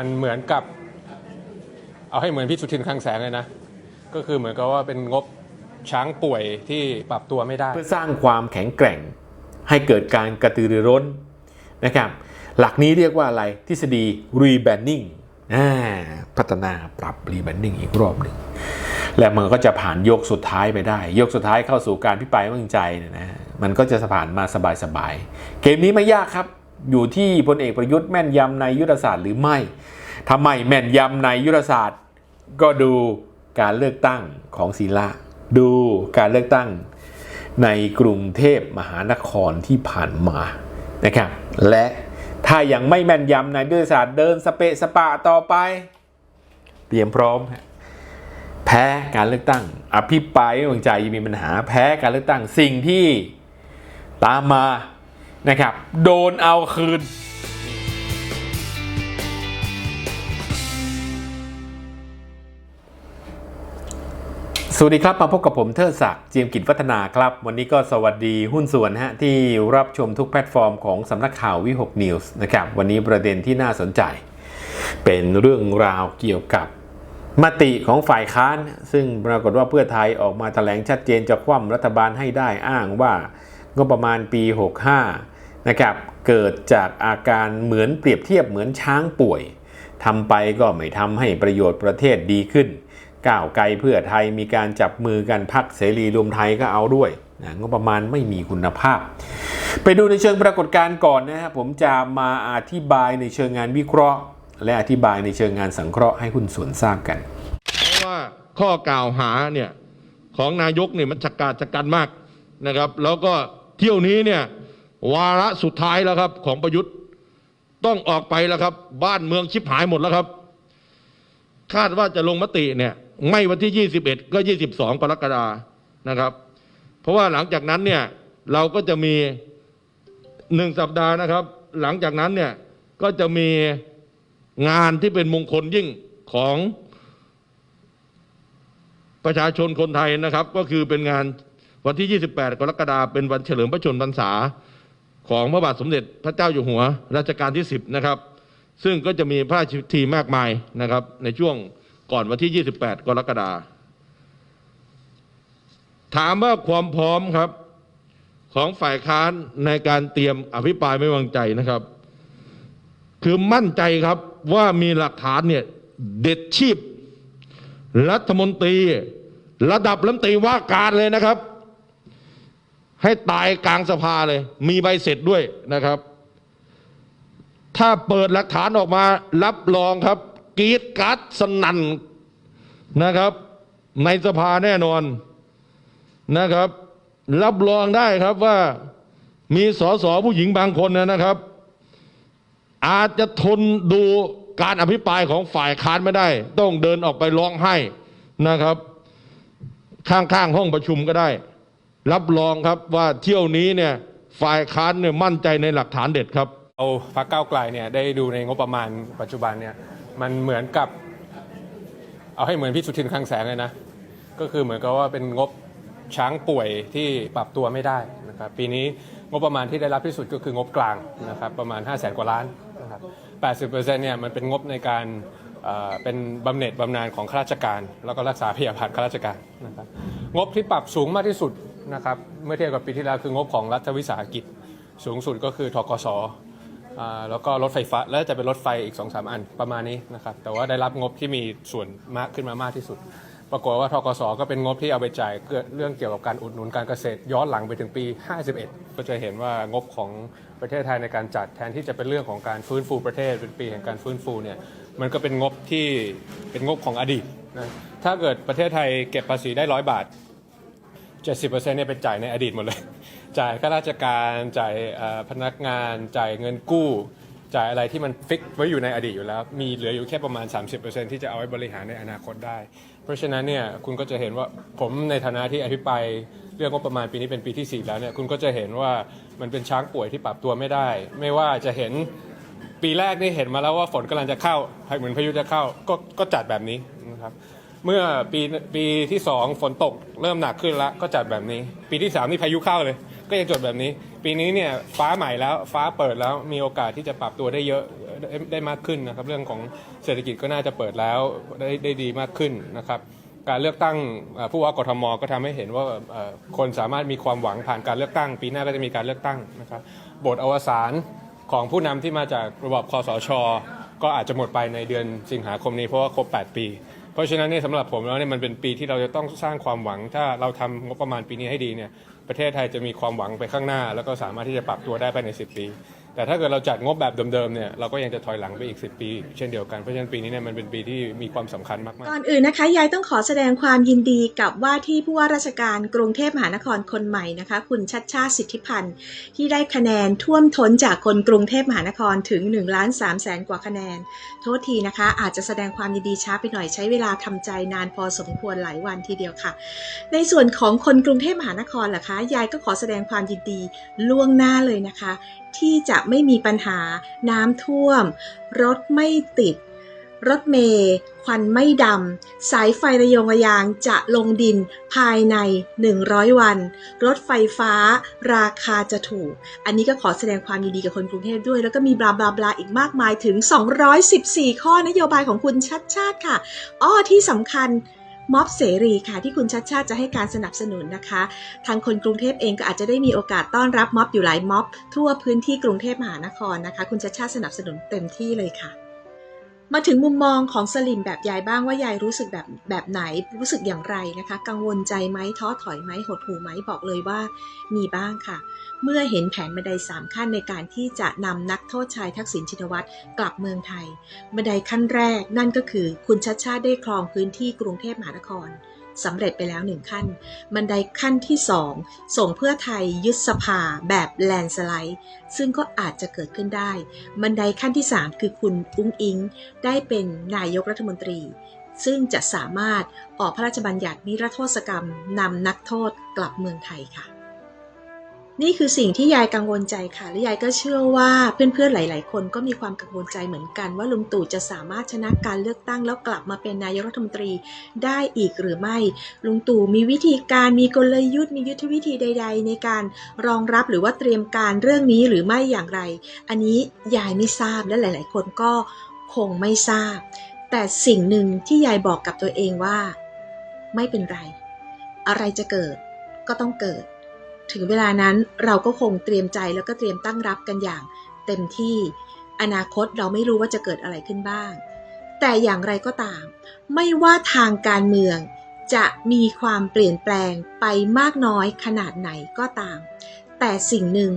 มันเหมือนกับ เอาให้เหมือนพี่สุทินคลังแสงเลยนะ ก็คือเหมือนกับว่าเป็นงบช้างป่วยที่ปรับตัวไม่ได้ เพื่อสร้างความแข็งแกร่ง ให้เกิดการกระตือรือร้นนะครับหลักนี้เรียกว่าอะไรทฤษฎี rebranding พัฒนาปรับ rebranding อีกรอบหนึ่ง และมันก็จะผ่านยกสุดท้ายไปได้ ยกสุดท้ายเข้าสู่การพิปรายไม่วางใจเนี่ยนะมันก็จะผ่านมาสบายๆ เกมนี้ไม่ยากครับ อยู่ที่พลเอกประยุทธ์แม่นยำในยุทธศาสตร์หรือไม่ทำไมแม่นยำในยุทธศาสตร์ ก็ดูการเลือกตั้งของศิลาดูการเลือกตั้งในกรุงเทพมหานครที่ผ่านมานะครับและถ้ายังไม่แม่นยำในยุทธศาสตร์เดินสเปะสปะต่อไป เตรียมพร้อม แพ้การเลือกตั้ง อภิปรายไม่วางใจมีปัญหาแพ้การเลือกตั้งสิ่งที่ตามมา นะครับ โดนเอาคืนสวัสดีครับ มาพบกับผมเทิดศักดิ์เจียมกิจวัฒนาครับ วันนี้ก็สวัสดีหุ้นส่วนฮะที่รับชมทุกแพลตฟอร์มของสำนักข่าววิหกนิวส์นะครับ วันนี้ประเด็นที่น่าสนใจ เป็นเรื่องราวเกี่ยวกับมติของฝ่ายค้าน ซึ่งปรากฏว่าเพื่อไทยออกมาแถลงชัดเจนจะคว่ำรัฐบาลให้ได้อ้างว่างบประมาณปี 65 นะครับเกิดจากอาการเหมือนเปรียบเทียบเหมือนช้างป่วยทำไปก็ไม่ทำให้ประโยชน์ประเทศดีขึ้นก้าวไกลเพื่อไทยมีการจับมือกันพักเสรีรวมไทยก็เอาด้วยนะงบประมาณไม่มีคุณภาพ ไปดูในเชิงปรากฏการณ์ก่อนนะครับผมจะมาอธิบายในเชิงงานวิเคราะห์ และอธิบายในเชิงงานสังเคราะห์ให้คุณส่วนทราบกันเพราะว่าข้อกล่าวหาเนี่ยของนายกเนี่ยมันจักกาจักกันมากนะครับ แล้วก็เที่ยวนี้เนี่ย วาระสุดท้ายแล้วครับ ของประยุทธ์ต้องออกไปแล้วครับ บ้านเมืองชิบหายหมดแล้วครับ คาดว่าจะลงมติเนี่ย ไม่วันที่ 21 ก็ 22กรกฎานะครับ เพราะว่าหลังจากนั้นเนี่ยเราก็จะมีหนึ่งสัปดาห์นะครับ หลังจากนั้นเนี่ยก็จะมีงานที่เป็นมงคลยิ่งของประชาชนคนไทยนะครับ ก็คือเป็นงานวันที่ 28 กรกฎาเป็นวันเฉลิมพระชนมพรรษา ของพระบาทสมเด็จพระเจ้าอยู่หัวรัชกาลที่ 10 นะครับ ซึ่งก็จะมีพระราชพิธีมากมายนะครับ ในช่วงก่อนวันที่ 28 กรกฎาคมถามว่าความพร้อมครับของฝ่ายค้านในการเตรียมอภิปรายไม่วางใจนะครับ คือมั่นใจครับว่ามีหลักฐานเนี่ยเด็ดชีพ รัฐมนตรี ระดับรัฐมนตรีว่าการเลยนะครับ ให้ตายกลางสภาเลย มีใบเสร็จด้วยนะครับ ถ้าเปิดหลักฐานออกมา รับรองครับกรีดกราร์ดสนั่นนะครับ ในสภาแน่นอนนะครับ รับรองได้ครับว่ามีสสผู้หญิงบางคนนะครับ อาจจะทนดูการอภิปรายของฝ่ายค้านไม่ได้ ต้องเดินออกไปร้องไห้นะครับ ข้างๆห้องประชุมก็ได้ รับรองครับว่าเที่ยวนี้เนี่ยฝ่ายค้านเนี่ยมั่นใจในหลักฐานเด็ดครับ เอาพรรคก้าวไกลเนี่ยได้ดูในงบประมาณปัจจุบันเนี่ยมันเหมือนกับ เอาให้เหมือนพี่สุทินคลังแสงเลยนะ ก็คือเหมือนกับว่าเป็นงบช้างป่วยที่ปรับตัวไม่ได้นะครับปีนี้งบประมาณที่ได้รับที่สุดก็คืองบกลางนะครับประมาณ 5 0 0แสนกว่าล้านนะครับ80%เนี่ยมันเป็นงบในการเเป็นบำเหน็จบำนาญของข้าราชการ แล้วก็รักษาพยาบาลข้าราชการนะครับงบที่ปรับสูงมากที่สุด นะครับเมื่อเทียบกับปีที่แล้วคืองบของรัฐวิสาหกิจ สูงสุดก็คือทกสแล้วก็รถไฟฟ้าแล้วจะเป็นรถไฟอีก2อสอันประมาณนี้นะครับแต่ว่าได้รับงบที่มีส่วนมากขึ้นมามากที่สุด ปรากฏว่าทกสก็เป็นงบที่เอาไปจ่ายเรื่องเกี่ยวกับการอุดหนุนการเกษตร ย้อนหลังไปถึงปี 51 ก็จะเห็นว่างบของประเทศไทยในการจัดแทนที่จะเป็นเรื่องของการฟื้นฟูประเทศเป็นปีแห่งการฟื้นฟูเนี่ยมันก็เป็นงบที่เป็นงบของอดีตนะถ้าเกิดประเทศไทยเก็บภาษีได้ร้อยบาท 70%เนี่ยเป็นจ่ายในอดีตหมดเลย จ่ายข้าราชการจ่ายพนักงาน จ่ายเงินกู้ จ่ายอะไรที่มันฟิกไว้อยู่ในอดีตอยู่แล้ว มีเหลืออยู่แค่ประมาณ 30%ที่จะเอาไว้บริหารในอนาคตได้ เพราะฉะนั้นเนี่ยคุณก็จะเห็นว่าผมในฐานะที่อภิปรายเรื่องงบประมาณปีนี้เป็นปีที่ 4 แล้วเนี่ยคุณก็จะเห็นว่ามันเป็นช้างป่วยที่ปรับตัวไม่ได้ ไม่ว่าจะเห็นปีแรกนี่เห็นมาแล้วว่าฝนกำลังจะเข้าเหมือนพายุจะเข้าก็ก็จัดแบบนี้นะครับ เมื่อปีปีที่สองฝนตกเริ่มหนักขึ้นแล้วก็จัดแบบนี้ ปีที่สามนี่พายุเข้าเลย ก็ยังจดแบบนี้ ปีนี้เนี่ยฟ้าใหม่แล้วฟ้าเปิดแล้วมีโอกาสที่จะปรับตัวได้เยอะได้ได้มากขึ้นนะครับ เรื่องของเศรษฐกิจก็น่าจะเปิดแล้วได้ได้ดีมากขึ้นนะครับการเลือกตั้งผู้ว่ากทมก็ทำให้เห็นว่าคนสามารถมีความหวังผ่านการเลือกตั้ง ปีหน้าก็จะมีการเลือกตั้งนะครับบทอวสานของผู้นำที่มาจากระบอบคอสช ก็อาจจะหมดไปในเดือนสิงหาคมนี้เพราะว่าครบ 8 ปี เพราะฉะนั้นเนี่ยสำหรับผมแล้วเนี่ยมันเป็นปีที่เราจะต้องสร้างความหวัง ถ้าเราทำงบประมาณปีนี้ให้ดีเนี่ยประเทศไทยจะมีความหวังไปข้างหน้า แล้วก็สามารถที่จะปรับตัวได้ภายใน 10 ปี แต่ถ้าเกิดเราจัดงบแบบเดิมๆเนี่ยเราก็ยังจะถอยหลังไปอีก 10 ปี เช่นเดียวกันเพราะฉะนั้นปีนี้เนี่ยมันเป็นปีที่มีความสำคัญมากๆก่อนอื่นนะคะยายต้องขอแสดงความยินดีกับว่าที่ผู้ว่าราชการกรุงเทพมหานครคนใหม่นะคะ คุณชัดชาติสิทธิพันธ์ที่ได้คะแนนท่วมท้นจากคนกรุงเทพมหานครถึง1ล้าน3แสนกว่าคะแนน โทษทีนะคะ อาจจะแสดงความยินดีช้าไปหน่อยใช้เวลาทำใจนานพอสมควรหลายวันทีเดียวค่ะ ในส่วนของคนกรุงเทพมหานครล่ะคะยายก็ขอแสดงความยินดีล่วงหน้าเลยนะคะที่จะไม่มีปัญหาน้ำท่วม รถไม่ติด รถเมย์ควันไม่ดำ สายไฟระยงระยางจะลงดินภายใน 100 วัน รถไฟฟ้าราคาจะถูก อันนี้ก็ขอแสดงความยินดีกับคนกรุงเทพด้วย แล้วก็มีบลาบลาบลาอีกมากมายถึง 214 ข้อนโยบายของคุณชัดชาติค่ะ อ้อที่สำคัญ ม็อบเสรีค่ะที่คุณชัดชาติจะให้การสนับสนุนนะคะ ทางคนกรุงเทพเองก็อาจจะได้มีโอกาสต้อนรับม็อบอยู่หลายม็อบทั่วพื้นที่กรุงเทพมหานครนะคะ คุณชัดชาติสนับสนุนเต็มที่เลยค่ะ มาถึงมุมมองของสลิมแบบยายบ้างว่ายายรู้สึกแบบแบบไหนรู้สึกอย่างไรนะคะ กังวลใจไหมท้อถอยไหมหดหูไหมบอกเลยว่ามีบ้างค่ะ เมื่อเห็นแผนบันไดสามขั้นในการที่จะนำนักโทษชายทักษิณชินวัตรกลับเมืองไทยบันไดขั้นแรกนั่นก็คือคุณชัดชาติได้ครองพื้นที่กรุงเทพมหานคร สำเร็จไปแล้วหนึ่งขั้น บันไดขั้นที่สองส่งเพื่อไทยยึดสภาแบบแลนสไลด์ซึ่งก็อาจจะเกิดขึ้นได้ บันไดขั้นที่ 3 คือคุณอุ้งอิง ได้เป็นนายกรัฐมนตรี ซึ่งจะสามารถออกพระราชบัญญัตินิรโทษกรรมนำนักโทษกลับเมืองไทยค่ะ นี่คือสิ่งที่ยายกังวลใจค่ะ และยายก็เชื่อว่าเพื่อนๆหลาย ๆ คนก็มีความกังวลใจเหมือนกัน ว่าลุงตู่จะสามารถชนะการเลือกตั้งแล้วกลับมาเป็นนายกรัฐมนตรีได้อีกหรือไม่ ลุงตู่มีวิธีการมีกลยุทธ์มียุทธวิธีใด ๆ ในการรองรับหรือว่าเตรียมการเรื่องนี้หรือไม่อย่างไร อันนี้ยายไม่ทราบและหลาย ๆ คนก็คงไม่ทราบ แต่สิ่งหนึ่งที่ยายบอกกับตัวเองว่า ไม่เป็นไร อะไรจะเกิดก็ต้องเกิด ถึงเวลานั้นเราก็คงเตรียมใจแล้วก็เตรียมตั้งรับกันอย่างเต็มที่ อนาคตเราไม่รู้ว่าจะเกิดอะไรขึ้นบ้าง แต่อย่างไรก็ตาม ไม่ว่าทางการเมืองจะมีความเปลี่ยนแปลงไปมากน้อยขนาดไหนก็ตาม แต่สิ่งหนึ่ง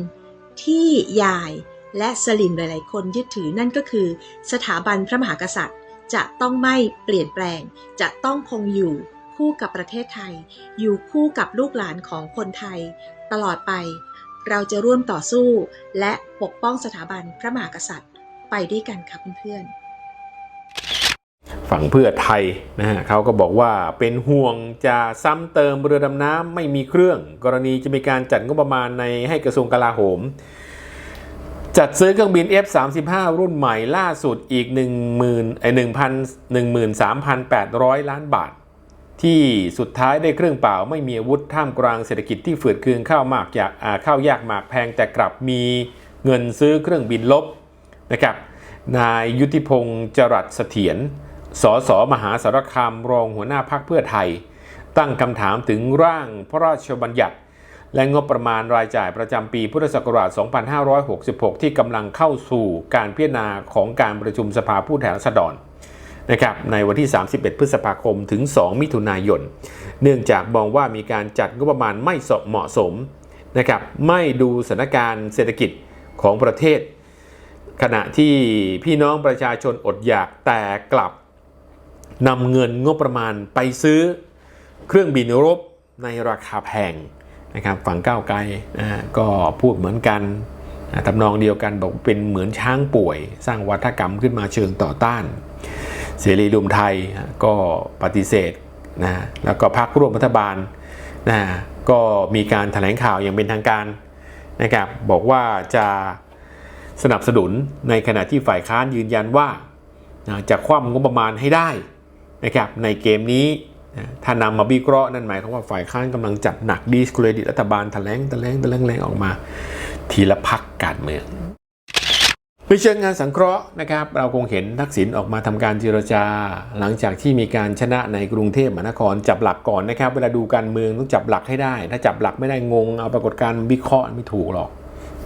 ที่ยายและสลิมหลาย ๆ คนยึดถือนั่นก็คือ สถาบันพระมหากษัตริย์ จะต้องไม่เปลี่ยนแปลง จะต้องคงอยู่คู่กับประเทศไทย อยู่คู่กับลูกหลานของคนไทย ตลอดไป เราจะร่วมต่อสู้ และปกป้องสถาบันพระมหากษัตริย์ ไปด้วยกันค่ะเพื่อนๆฝั่งเพื่อไทยนะฮะเขาก็บอกว่าเป็นห่วงจะซ้ำเติมเรือดำน้ำไม่มีเครื่อง กรณีจะมีการจัดงบประมาณในให้กระทรวงกลาโหม จัดซื้อเครื่องบิน F35 รุ่นใหม่ล่าสุดอีก 1 0 0 0 0ไอ้1,000 13,800 ล้านบาท ที่สุดท้ายได้เครื่องเปล่า ไม่มีอาวุธท่ามกลางเศรษฐกิจที่ฝืดเคืองข้าวมากอยากข้าวยากหมากแพงแต่กลับมีเงินซื้อเครื่องบินลบนะครับนายยุทธิพงศ์จรัสเสถียรสสมหาสารคามรองหัวหน้าพักเพื่อไทย ตั้งคำถามถึงร่างพระราชบัญญัติ และงบประมาณรายจ่ายประจำปีพุทธศักราช 2566 ที่กำลังเข้าสู่การพิจารณาของการประชุมสภาผู้แทนราษฎร นะครับในวันที่ 31 พฤษภาคมถึง 2 มิถุนายน เนื่องจากมองว่ามีการจัดงบประมาณไม่เหมาะสมนะครับไม่ดูสถานการณ์เศรษฐกิจของประเทศ ขณะที่พี่น้องประชาชนอดอยากแต่กลับนำเงินงบประมาณไปซื้อเครื่องบินรบในราคาแพงนะครับฝั่งก้าวไกลนะก็พูดเหมือนกันทำนองเดียวกันบอกเป็นเหมือนช้างป่วย สร้างวัฒกรรมขึ้นมาเชิงต่อต้าน เสรีรวมไทยก็ปฏิเสธนะแล้วก็พรรคร่วมรัฐบาลนะก็มีการแถลงข่าวอย่างเป็นทางการนะครับบอกว่าจะสนับสนุนในขณะที่ฝ่ายค้านยืนยันว่านะจะคว่ำงบประมาณให้ได้นะครับในเกมนี้นะถ้านำมาวิเคราะห์นั่นหมายความว่าฝ่ายค้านกำลังจัดหนักดีสเครดิตรัฐบาลแถลงแถลงแถลงแถลงออกมา ทีละพักการเมือง ในเชิงงานสังเคราะห์นะครับ เราคงเห็นทักษิณออกมาทำการเจรจา หลังจากที่มีการชนะในกรุงเทพมหานครจับหลักก่อนนะครับ เวลาดูการเมืองต้องจับหลักให้ได้ ถ้าจับหลักไม่ได้งง เอาปรากฏการณ์วิเคราะห์ไม่ถูกหรอก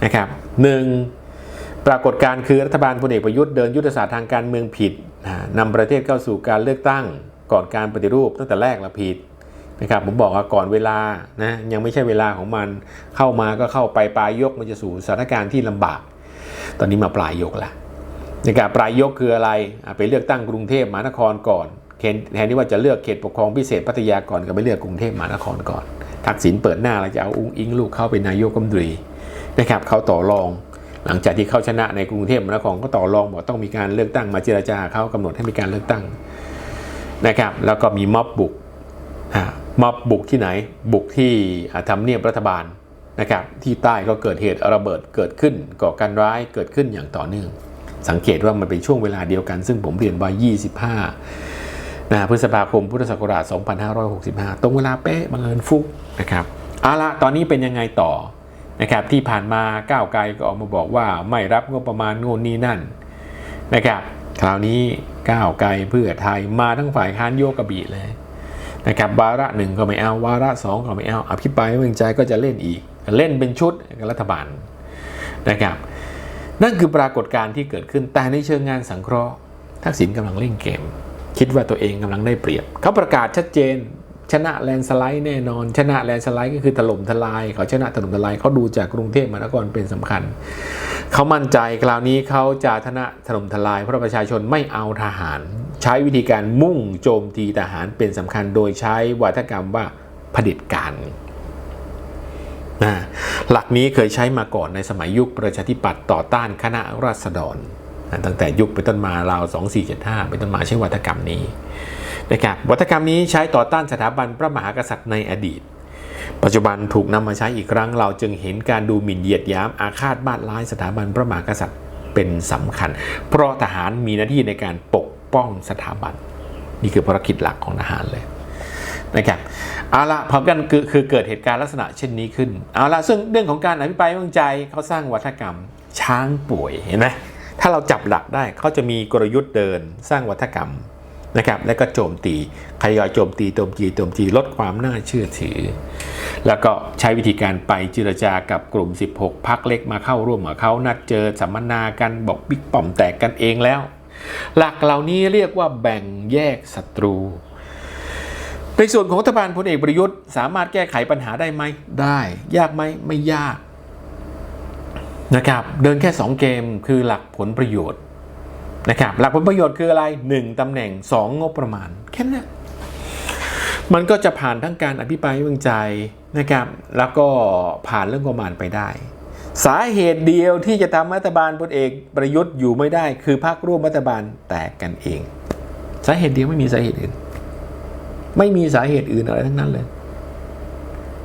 นะครับหนึ่งปรากฏการณ์คือรัฐบาลพลเอกประยุทธ์เดินยุทธศาสตร์ทางการเมืองผิดอ่านำประเทศเข้าสู่การเลือกตั้งก่อนการปฏิรูปตั้งแต่แรกละผิดนะครับผมบอกว่าก่อนเวลานะยังไม่ใช่เวลาของมันเข้ามาก็เข้าไปปลายยกมันจะสู่สถานการณ์ที่ลำบาก ตอนนี้มาปลายยกล้วนะครับปลายยกคืออะไรไปเลือกตั้งกรุงเทพมหานครก่อนแทนทนที่ว่าจะเลือกเขตปกครองพิเศษพัทยาก่อนก็ไปเลือกกรุงเทพมหานครก่อน ทักษิณเปิดหน้าแล้วจะเอาอุ้งอิงลูกเข้าเป็นนายกรัฐมนตรีนะครับเขาต่อรอง หลังจากที่เขาชนะในกรุงเทพมหานครก็ต่อรองบอกต้องมีการเลือกตั้งมาเจรจาเขากำหนดให้มีการเลือกตั้งนะครับ แล้วก็มีม็อบบุกม็อบบุกที่ไหน บุกที่ทำเนียบรัฐบาล นะครับที่ใต้ก็เกิดเหตุระเบิดเกิดขึ้นก่อการร้ายเกิดขึ้นอย่างต่อเนื่อง สังเกตว่ามันเป็นช่วงเวลาเดียวกัน ซึ่งผมเรียนไว้25นะพฤษภาคมพุทธศักราช 2565 ตรงเวลาเป๊ะบังเอิญฟุกนะครับเอาละตอนนี้เป็นยังไงต่อนะครับที่ผ่านมาก้าวไกลก็ออกมาบอกว่าไม่รับงบประมาณโน่นนี่นั่นนะครับคราวนี้ก้าวไกลเพื่อไทยมาทั้งฝ่ายค้านโยกกระบี่เลยนะครับวาระหนึ่งก็ไม่เอาวาระสองก็ไม่เอาอภิปรายไม่ไว้วางใจก็จะเล่นอีก เล่นเป็นชุดกับรัฐบาลนะครับนั่นคือปรากฏการณ์ที่เกิดขึ้นแต่ในเชิงงานสังเคราะห์ทักษิณกำลังเล่นเกม คิดว่าตัวเองกำลังได้เปรียบ เขาประกาศชัดเจน ชนะแลนสไลด์แน่นอน ชนะแลนสไลด์ก็คือถล่มทลาย เขาชนะถล่มทลายเขาดูจากกรุงเทพมหานครเป็นสำคัญ เขามั่นใจคราวนี้เขาจะชนะถล่มทลายเพราะประชาชนไม่เอาทหาร ใช้วิธีการมุ่งโจมตีทหารเป็นสำคัญ โดยใช้วัฒกรรมว่าเผด็จการน หลักนี้เคยใช้มาก่อนในสมัยยุคประชาธิปัตย์ต่อต้านคณะราษฎรตั้งแต่ยุคไปต้นมาราว 2475 เป็นต้นมาใช้วัฒกรรมนี้นะครับวัฒกรรมนี้ใช้ต่อต้านสถาบันพระมหากษัตริย์ในอดีต ปัจจุบันถูกนำมาใช้อีกครั้งเราจึงเห็นการดูหมิ่นเหยียดยามอาฆาตบาดร้ายสถาบันพระมหากษัตริย์เป็นสำคัญ เพราะทหารมีหน้าที่ในการปกป้องสถาบัน นี่คือภารกิจหลักของทหารเลยนะครับ เอาละพอกันคือคือเกิดเหตุการณ์ลักษณะเช่นนี้ขึ้นเอาละซึ่งเรื่องของการอภิปรายไม่ไว้วางใจเขาสร้างวัฒกรรม ช้างป่วยเห็นไหมถ้าเราจับหลักได้เขาจะมีกลยุทธ์เดินสร้างวัฒกรรมนะครับแล้วก็โจมตีทยอยโจมตีโจมตีโจมตีลดความน่าเชื่อถือ แล้วก็ใช้วิธีการไปเจรจากับกลุ่ม 16 พักเล็กมาเข้าร่วมกับเขานัดเจอสัมมนากันบอกบิ๊กป้อมแตกกันเองแล้ว หลักเหล่านี้เรียกว่าแบ่งแยกศัตรู ในส่วนของรัฐบาลพลเอกประยุทธ์สามารถแก้ไขปัญหาได้ไหมได้ ยากไหมไม่ยากนะครับเดินแค่ 2 เกมคือหลักผลประโยชน์นะครับหลักผลประโยชน์คืออะไร 1ตำแหน่ง 2 งบประมาณ แค่นั้นมันก็จะผ่านทั้งการอภิปรายไม่ไว้วางใจนะครับแล้วก็ผ่านเรื่องงบประมาณไปได้ สาเหตุเดียวที่จะทำรัฐบาลพลเอกประยุทธ์อยู่ไม่ได้ คือพรรคร่วมรัฐบาลแตกกันเอง สาเหตุเดียวไม่มีสาเหตุอื่น ไม่มีสาเหตุอื่นอะไรทั้งนั้นเลย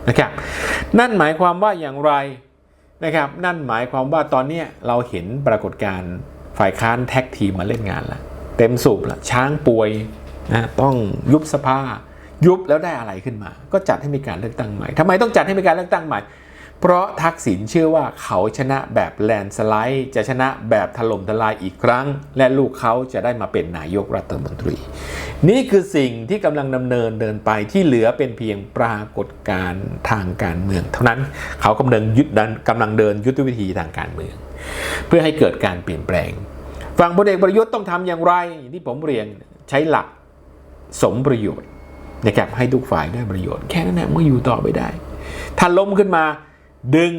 นะครับ นั่นหมายความว่าอย่างไรนะครับ นั่นหมายความว่าตอนนี้เราเห็นปรากฏการณ์ฝ่ายค้านแท็กทีมมาเล่นงานแล้วเต็มสูบแล้วช้างป่วยนะต้องยุบสภายุบแล้วได้อะไรขึ้นมา ก็จัดให้มีการเลือกตั้งใหม่ทำไมต้องจัดให้มีการเลือกตั้งใหม่ เพราะทักษิณเชื่อว่าเขาชนะแบบแลนสไลด์จะชนะแบบถล่มทลายอีกครั้ง และลูกเขาจะได้มาเป็นนายกรัฐมนตรี นี่คือสิ่งที่กำลังดำเนินเดินไปที่เหลือเป็นเพียงปรากฏการณ์ทางการเมือง เท่านั้นเขากำลังยึดดันกำลังเดินยุทธวิธีทางการเมือง เพื่อให้เกิดการเปลี่ยนแปลงฝั่งพลเอกประยุทธ์ต้องทำอย่างไรอย่างที่ผมเรียนใช้หลักสมประโยชน์นะครับให้ทุกฝ่ายได้ประโยชน์ แค่นั้นแหละเมื่ออยู่ต่อไปได้ถ้าล้มขึ้นมา ดึง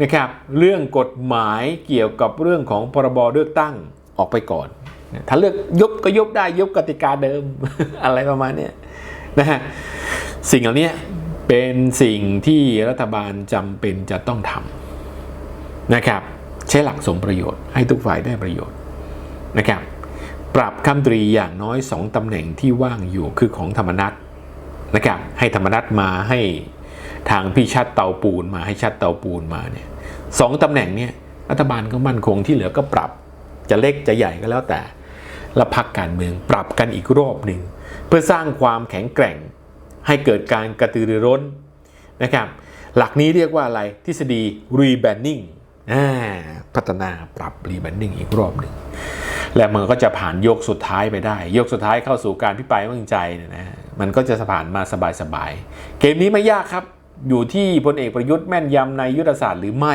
นะครับเรื่องกฎหมายเกี่ยวกับเรื่องของพรบเลือกตั้งออกไปก่อน ถ้าเลือกยุบก็ยุบได้ยุบกติกาเดิมอะไรประมาณนี้นะฮะสิ่งเหล่านี้เป็นสิ่งที่รัฐบาลจำเป็นจะต้องทำนะครับ ใช้หลักสมประโยชน์ให้ทุกฝ่ายได้ประโยชน์นะครับ ปรับคำตรีอย่างน้อย 2ตำแหน่งที่ว่างอยู่คือของธรรมนัตนะครับให้ธรรมนัตมาให้ ทางพี่ชัดเตาปูนมาให้ชัดเตาปูนมาเนี่ยสองตำแหน่งเนี่ยรัฐบาลก็มั่นคงที่เหลือก็ปรับ จะเล็กจะใหญ่ก็แล้วแต่ และพักการเมืองปรับกันอีกรอบหนึ่งเพื่อสร้างความแข็งแกร่ง ให้เกิดการกระตือรือร้นนะครับ หลักนี้เรียกว่าอะไรทฤษฎี rebranding พัฒนาปรับรีแบนดิ้งอีกรอบหนึ่งและมันก็จะผ่านยกสุดท้ายไปได้ ยกสุดท้ายเข้าสู่การพิปรายไม่วางใจเนี่ยนะมันก็จะผ่านมาสบายๆเกมนี้ไม่ยากครับ อยู่ที่พลเอกประยุทธ์แม่นยำในยุทธศาสตร์หรือไม่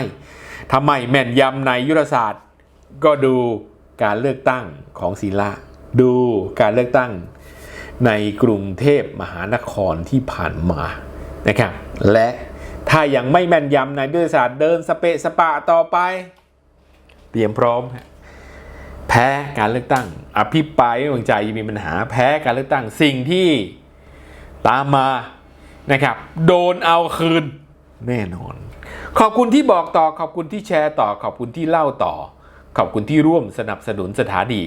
ทำไมแม่นยำในยุทธศาสตร์ ก็ดูการเลือกตั้งของศิลาดูการเลือกตั้งในกรุงเทพมหานครที่ผ่านมานะครับและถ้ายังไม่แม่นยำในยุทธศาสตร์เดินสเปะสปะต่อไป เตรียมพร้อม แพ้การเลือกตั้ง อภิปรายไม่วางใจมีปัญหาแพ้การเลือกตั้งสิ่งที่ตามมา นะครับ โดนเอาคืนแน่นอน ขอบคุณที่บอกต่อขอบคุณที่แชร์ต่อ ขอบคุณที่เล่าต่อ ขอบคุณที่ร่วมสนับสนุนสถานี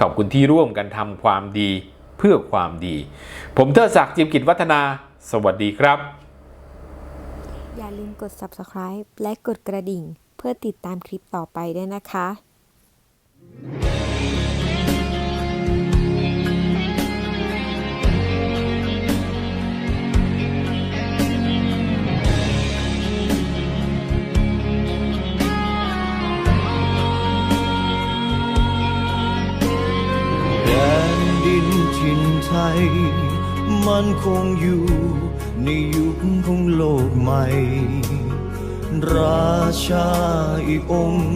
ขอบคุณที่ร่วมกันทำความดีเพื่อความดี ผมเทิดศักดิ์จิมกิจวัฒนา สวัสดีครับ อย่าลืมกด subscribe และกดกระดิ่ง เพื่อติดตามคลิปต่อไปด้วยนะคะ ไทย มันคงอยู่ในยุคของโลกใหม่ ราชาอีกองค์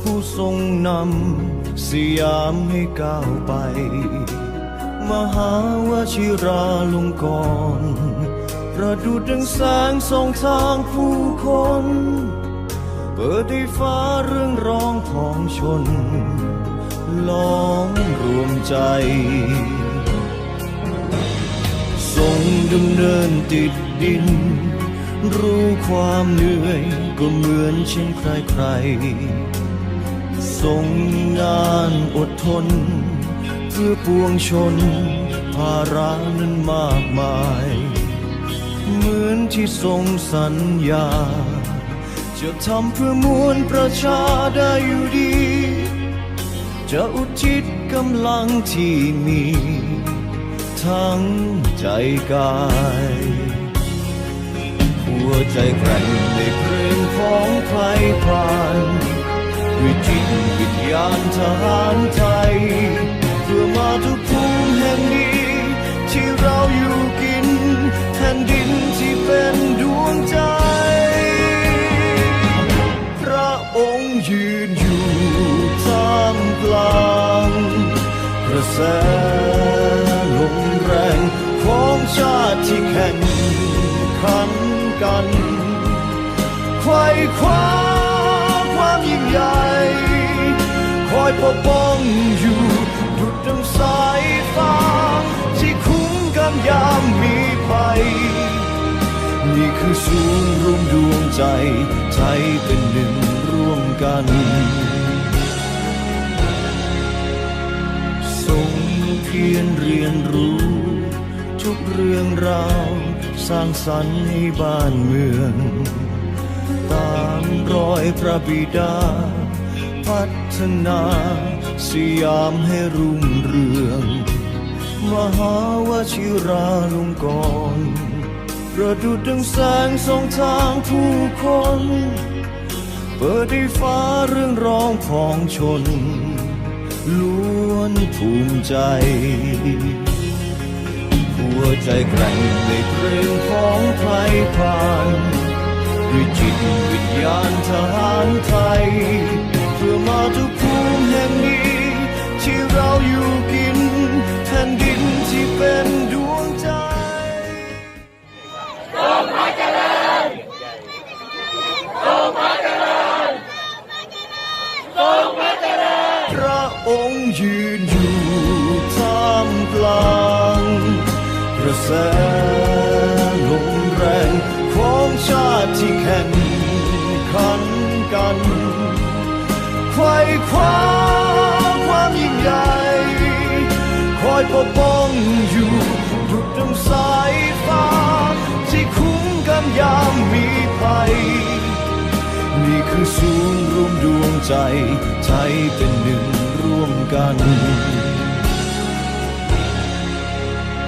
ผู้ทรงนำสยามให้ก้าวไป มหาวชิราลงกรประดุดดังแสงส่องทางผู้คน เปิดให้ฟ้าเรื่องร้องของชนล้อมรวมใจ ทรงดำเนินติดดิน รู้ความเหนื่อยก็เหมือนเช่นใครใครทรงงานอดทน เพื่อปวงชน ภาระนั้นมากมาย เหมือนที่ทรงสัญญา จะทำเพื่อมวลประชาได้อยู่ดี จะอุทิศกำลังที่มี ทั้งใจกาย หัวใจแกร่งในเพลงของใครผ่านด้วยจิตวิญญาณทหารไทย เพื่อมาทุกภูมิแห่งนี้ ที่เราอยู่กินแผ่นดินที่เป็นดวงใจ พระองค์ยืนอยู่ท่ามกลางกระแส ชาติที่แข่งขันกันไขว้คว้าความยิ่งใหญ่คอยปกป้องอยู่ดุดดังสายฟ้าที่คุ้มกันยามมีภัยนี่คือศูนย์รวมดวงใจใจเป็นหนึ่งร่วมกันทรงเพียรเรียนรู้ ทุกเรื่องราวสร้างสรรค์ให้บ้านเมือง ตามรอยพระบิดา พัฒนาสยามให้รุ่งเรือง มหาวชิราลงกรณ์ประดุดดังแสงสองทางผู้คน เปิดให้ฟ้าเรื่องร้องของชนล้วนภูมิใจ หัวใจแกร่งในเพลงของไทยผ่านด้วยจิตวิญญาณทหารไทย เพื่อมาทุกภูมิแห่งนี้ ที่เราอยู่กินแผ่นดินที่เป็นดวงใจพระองค์ยืน สลมแรงของชาติที่แข่งขันกันไขว้คว้าความยิ่งใหญ่คอยปกป้องอยู่ดุดดังสายฟ้า ที่คุ้มกันยามมีภัยนี่คือศูนย์รวมดวงใจใจเป็นหนึ่งร่วมกัน